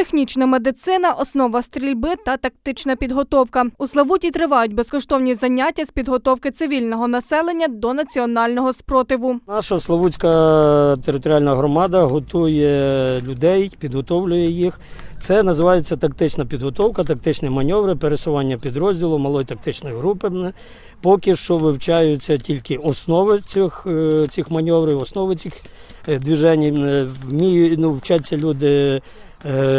Технічна медицина, основа стрільби та тактична підготовка. У Славуті тривають безкоштовні заняття з підготовки цивільного населення до національного спротиву. Наша Славутська територіальна громада готує людей, підготовлює їх. Це називається тактична підготовка, тактичні маневри, пересування підрозділу малої тактичної групи. Поки що вивчаються тільки основи цих, е, цих маневрів, основи цих е, движень. Е, Вміють, ну, вчаться люди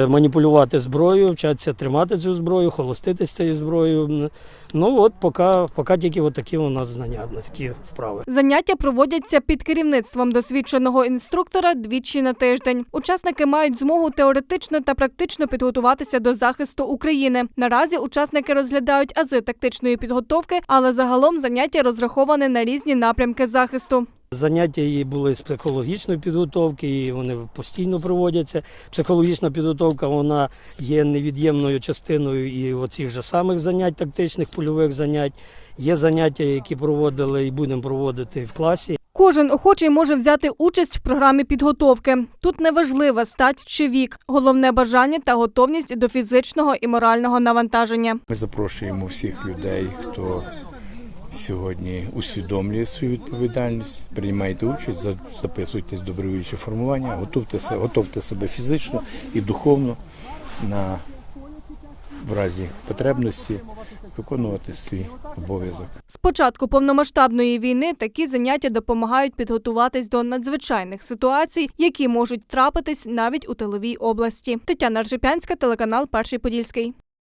маніпулювати зброєю, вчаться тримати цю зброю, холостити з цією зброєю. Ну от поки, поки тільки такі у нас знання, такі вправи. Заняття проводяться під керівництвом досвідченого інструктора двічі на тиждень. Учасники мають змогу теоретично та практично підготуватися до захисту України. Наразі учасники розглядають ази тактичної підготовки, але загалом заняття розраховане на різні напрямки захисту. Заняття її були з психологічної підготовки, і вони постійно проводяться. Психологічна підготовка вона є невід'ємною частиною і оцих же самих занять, тактичних польових занять. Є заняття, які проводили і будемо проводити в класі. Кожен охочий може взяти участь в програмі підготовки. Тут неважлива стать чи вік, головне бажання та готовність до фізичного і морального навантаження. Ми запрошуємо всіх людей, хто сьогодні усвідомлює свою відповідальність. Приймайте участь, записуйтесь в добровольче формування, готуйте, се- готовте себе фізично і духовно на в разі потребності виконувати свій обов'язок. З початку повномасштабної війни такі заняття допомагають підготуватись до надзвичайних ситуацій, які можуть трапитись навіть у тиловій області. Тетяна Ржепянська, телеканал Перший Подільський.